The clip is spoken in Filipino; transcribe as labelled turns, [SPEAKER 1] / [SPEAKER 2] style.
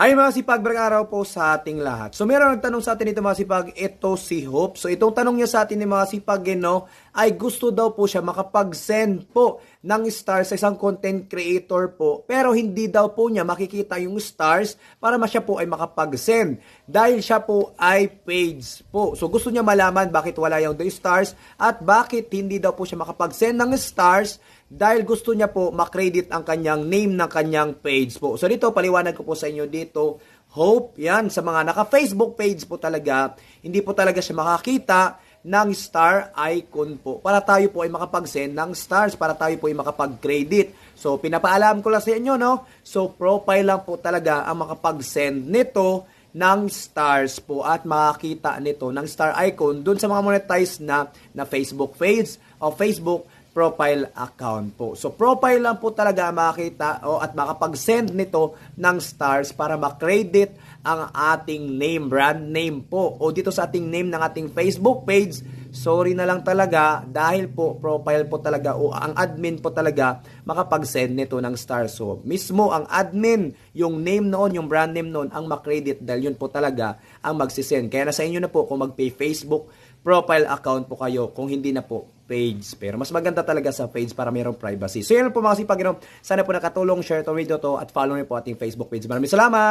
[SPEAKER 1] Hi mga sipag, bagong araw po sa ating lahat. So meron nagtanong sa atin ito mga sipag, ito si Hope. So itong tanong niya sa atin ni mga sipag, you know, ay gusto daw po siya makapag-send po ng stars sa isang content creator po. Pero hindi daw po niya makikita yung stars para siya po ay makapag-send. Dahil siya po ay page po. So gusto niya malaman bakit wala yung the stars at bakit hindi daw po siya makapag-send ng stars dahil gusto niya po makredit ang kanyang name ng kanyang page po. So dito, paliwanag ko po sa inyo dito, hope, yan, sa mga naka-Facebook page po talaga, hindi po talaga siya makakita ng star icon po para tayo po ay makapag-send ng stars, para tayo po ay makapag-credit. So, pinapaalam ko lang sa inyo, no? So, profile lang po talaga ang makapag-send nito ng stars po at makakita nito ng star icon dun sa mga monetized na na Facebook page o Facebook profile account po. So profile lang po talaga makita o at makapag-send nito ng stars para ma-credit ang ating name, brand name po. O dito sa ating name ng ating Facebook page, sorry na lang talaga dahil po profile po talaga o ang admin po talaga makapag-send nito ng stars. So mismo ang admin, yung name noon, yung brand name noon ang ma-credit dahil yun po talaga ang magsisend. Kaya nasa inyo na po kung mag-pay Facebook profile account po kayo kung hindi na po page. Pero mas maganda talaga sa page para mayroong privacy. So yun po mga sipag, Sana po nakatulong, share to video to at follow niyo po ating Facebook page. Maraming salamat!